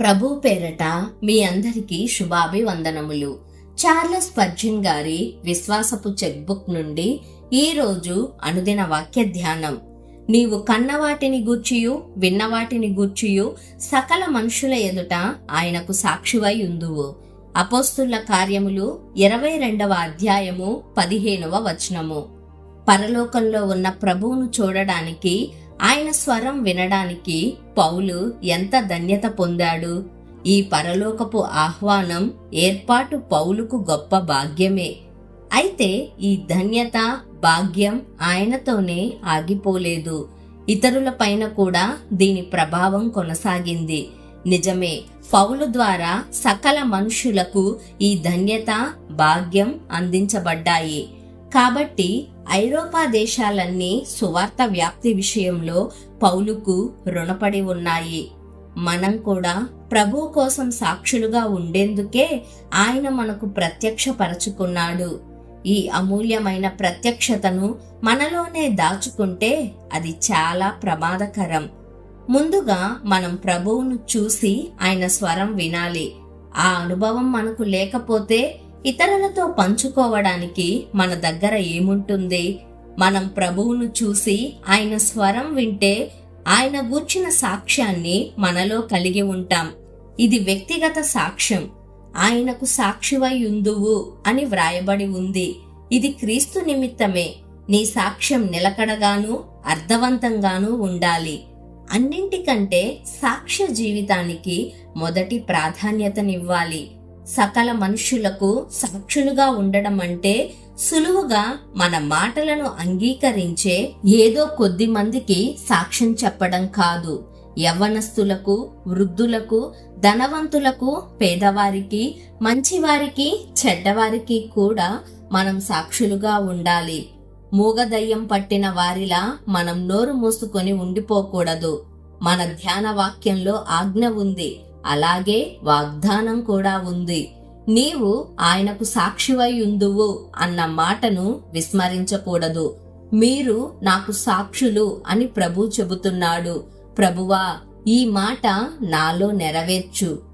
ప్రభు పేరట మీ అందరికీ శుభాభివందనములు. చార్లెస్ పర్జిన్ గారి విశ్వాసపు చెక్ బుక్ నుండి ఈ రోజు అనుదిన వాక్య ధ్యానం. నీవు కన్నవాటిని గూర్చియు విన్నవాటిని గూర్చియు సకల మనుషుల ఎదుట ఆయనకు సాక్షివై ఉందువు. అపోస్తుల కార్యములు ఇరవై రెండవ అధ్యాయము పదిహేనవ వచనము. పరలోకంలో ఉన్న ప్రభువును చూడడానికి ఆయన స్వరం వినడానికి పౌలు ఎంత ధన్యత పొందాడు? ఈ పరలోకపు ఆహ్వానం ఏర్పాటు పౌలుకు గొప్ప భాగ్యమే. అయితే ఈ ధన్యత భాగ్యం ఆయనతోనే ఆగిపోలేదు. ఇతరుల పైన కూడా దీని ప్రభావం కొనసాగింది. నిజమే పౌలు ద్వారా సకల మనుషులకు ఈ ధన్యత భాగ్యం అందించబడ్డాయి. కాబట్టి ఐరోపా దేశాలన్నీ సువార్త వ్యాప్తి విషయంలో పౌలుకు రుణపడి ఉన్నాయి. మనం కూడా ప్రభు కోసం సాక్షులుగా ఉండేందుకే ఆయన మనకు ప్రత్యక్షపరచుకున్నాడు. ఈ అమూల్యమైన ప్రత్యక్షతను మనలోనే దాచుకుంటే అది చాలా ప్రమాదకరం. ముందుగా మనం ప్రభువును చూసి ఆయన స్వరం వినాలి. ఆ అనుభవం మనకు లేకపోతే ఇతరులతో పంచుకోవడానికి మన దగ్గర ఏముంటుంది? మనం ప్రభువును చూసి ఆయన స్వరం వింటే ఆయన గూర్చిన సాక్ష్యాన్ని మనలో కలిగి ఉంటాం. ఇది వ్యక్తిగత సాక్ష్యం. ఆయనకు సాక్షివై ఉందువు అని వ్రాయబడి ఉంది. ఇది క్రీస్తు నిమిత్తమే. నీ సాక్ష్యం నిలకడగాను అర్థవంతంగాను ఉండాలి. అన్నింటికంటే సాక్ష్య జీవితానికి మొదటి ప్రాధాన్యతనివ్వాలి. సకల మనుషులకు సాక్షులుగా ఉండడం అంటే సులువుగా మన మాటలను అంగీకరించే ఏదో కొద్ది మందికి సాక్ష్యం చెప్పడం కాదు. యవ్వనస్తులకు వృద్ధులకు ధనవంతులకు పేదవారికి మంచివారికి చెడ్డవారికి కూడా మనం సాక్షులుగా ఉండాలి. మూగదయ్యం పట్టిన వారిలా మనం నోరు మూసుకొని ఉండిపోకూడదు. మన ధ్యాన వాక్యంలో ఆజ్ఞ ఉంది. అలాగే వాగ్దానం కూడా ఉంది. నీవు ఆయనకు సాక్షివై ఉందువు అన్న మాటను విస్మరించకూడదు. మీరు నాకు సాక్షులు అని ప్రభు చెబుతున్నాడు. ప్రభువా ఈ మాట నాలో నెరవేర్చు.